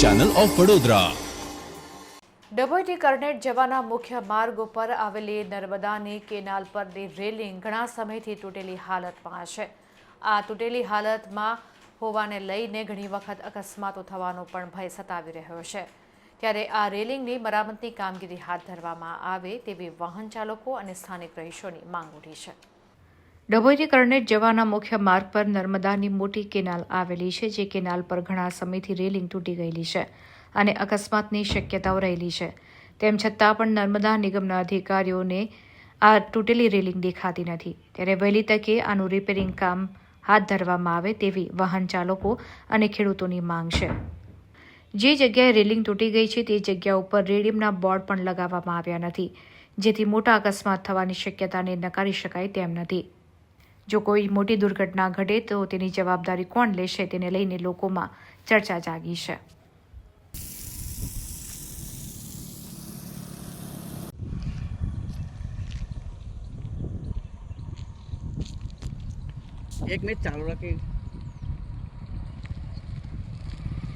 Channel of Vadodara ડભોઈથી કરનેટ જવાના મુખ્ય માર્ગ ઉપર આવેલી નર્મદાની કેનાલ પરની રેલિંગ ઘણા સમયથી તૂટેલી હાલતમાં છે. આ તૂટેલી હાલતમાં હોવાને લઈને ઘણી વખત અકસ્માતો થવાનો પણ ભય સતાવી રહ્યો છે. ત્યારે આ રેલિંગની મરામતની કામગીરી હાથ ધરવામાં આવે તેવી વાહન ચાલકો અને સ્થાનિક રહીશોની માંગ ઉઠી છે. ડભોઈથી કરનેટ જવાના મુખ્ય માર્ગ પર નર્મદાની મોટી કેનાલ આવેલી છે, જે કેનાલ પર ઘણા સમયથી રેલિંગ તૂટી ગયેલી છે અને અકસ્માતની શક્યતાઓ રહેલી છે. તેમ છતાં પણ નર્મદા નિગમના અધિકારીઓને આ તૂટેલી રેલિંગ દેખાતી નથી. ત્યારે વહેલી તકે આનું રિપેરિંગ કામ હાથ ધરવામાં આવે તેવી વાહન ચાલકો અને ખેડૂતોની માંગ છે. જે જગ્યાએ રેલિંગ તૂટી ગઈ છે, તે જગ્યા ઉપર રેડિયમના બોર્ડ પણ લગાવવામાં આવ્યા નથી, જેથી મોટા અકસ્માત થવાની શક્યતાને નકારી શકાય તેમ નથી. જો કોઈ મોટી દુર્ઘટના ઘટે તો તેની જવાબદારી કોણ લેશે તેને લઈને લોકોમાં ચર્ચા જાગી છે. એક મિનિટ ચાલુ રાખી.